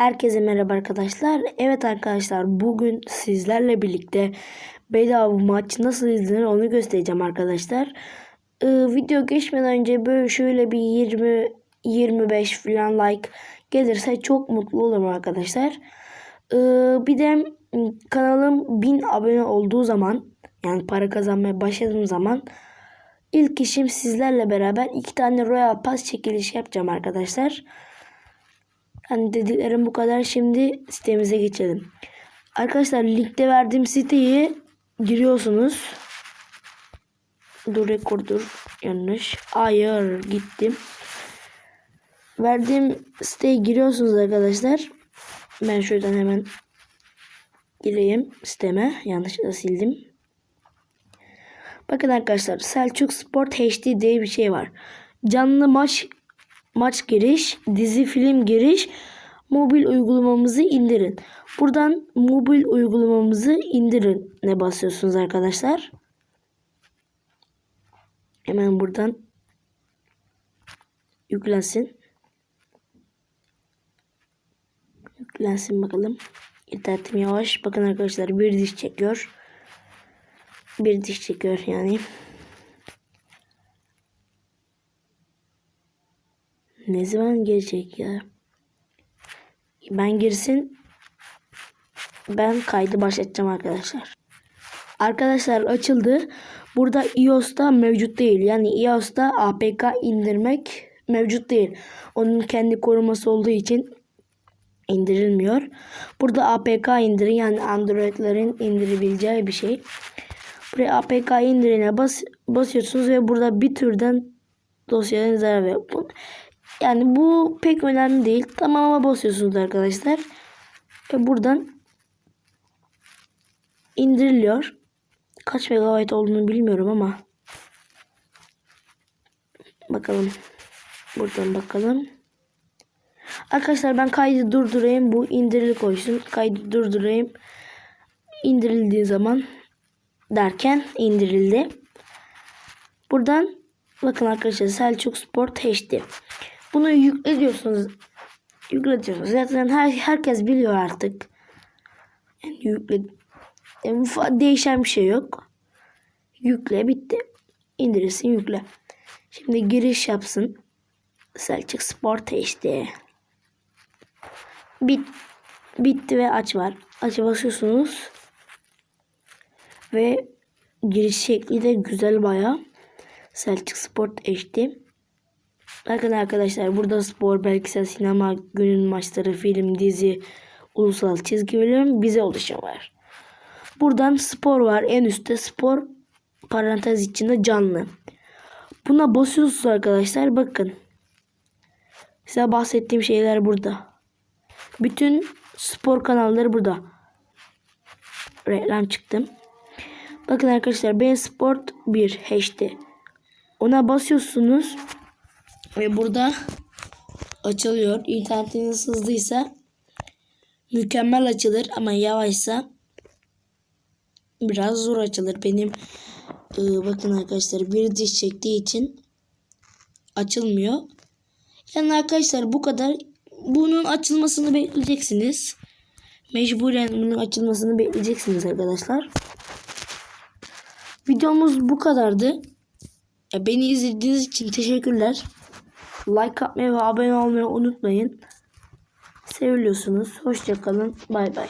Herkese merhaba arkadaşlar. Evet arkadaşlar bugün sizlerle birlikte bedava maç nasıl izlenir onu göstereceğim arkadaşlar. Ee, video geçmeden önce böyle şöyle bir 20 25 falan like gelirse çok mutlu olurum arkadaşlar. Ee, bir de kanalım 1000 abone olduğu zaman yani para kazanmaya başladığım zaman ilk işim sizlerle beraber iki tane Royal Pass çekilişi yapacağım arkadaşlar. Hani dediklerim bu kadar. Şimdi sitemize geçelim. Arkadaşlar linkte verdiğim siteyi giriyorsunuz. Dur rekordur. Yanlış. Hayır gittim. Verdiğim siteye giriyorsunuz arkadaşlar. Ben şuradan hemen gireyim siteme. Yanlışlıkla sildim. Bakın arkadaşlar Selçuk Sport HD diye bir şey var. Canlı maç maç giriş, dizi film giriş, mobil uygulamamızı indirin. Buradan mobil uygulamamızı indirin ne basıyorsunuz arkadaşlar. Hemen buradan yüklensin. Yüklensin bakalım. İnternetim yavaş. Bakın arkadaşlar bir diş çekiyor. Bir diş çekiyor yani. Ne zaman gelecek ya? Ben girsin. Ben kaydı başlatacağım arkadaşlar. Arkadaşlar açıldı. Burada iOS'ta mevcut değil. Yani iOS'ta APK indirmek mevcut değil. Onun kendi koruması olduğu için indirilmiyor. Burada APK indirin yani Android'lerin indirebileceği bir şey. Buraya APK indirine bas, basıyorsunuz ve burada bir türden dosyadan zarar veriyor. Yani bu pek önemli değil. Tamama basıyorsunuz arkadaşlar. Ve buradan indiriliyor. Kaç megabayt olduğunu bilmiyorum ama bakalım. Buradan bakalım. Arkadaşlar ben kaydı durdurayım. Bu indirili koysun. Kaydı durdurayım. İndirildiği zaman derken indirildi. Buradan bakın arkadaşlar Selçuk Sport HD. Bunu yüklediyorsunuz. Yükletiyorsunuz. Zaten her, herkes biliyor artık. Yani yükle, yani değişen bir şey yok. Yükle bitti. İndirirsin yükle. Şimdi giriş yapsın. Selçuk Sport HD. Bit, bitti ve aç var. Açı basıyorsunuz. Ve giriş şekli de güzel baya. Selçuk Sport HD. Bakın arkadaşlar burada spor, belgesel, sinema, günün maçları, film, dizi, ulusal çizgi film bize ulaşım var. Buradan spor var. En üstte spor parantez içinde canlı. Buna basıyorsunuz arkadaşlar. Bakın. Size bahsettiğim şeyler burada. Bütün spor kanalları burada. Reklam çıktım. Bakın arkadaşlar ben Sport 1 HD. Ona basıyorsunuz. Ve burada açılıyor. İnternetiniz hızlıysa mükemmel açılır ama yavaşsa biraz zor açılır. Benim e, bakın arkadaşlar bir diş çektiği için açılmıyor. Yani arkadaşlar bu kadar. Bunun açılmasını bekleyeceksiniz. Mecburen bunun açılmasını bekleyeceksiniz arkadaşlar. Videomuz bu kadardı. Beni izlediğiniz için teşekkürler. Like atmayı ve abone olmayı unutmayın. Seviliyorsunuz. Hoşçakalın. Bay bay.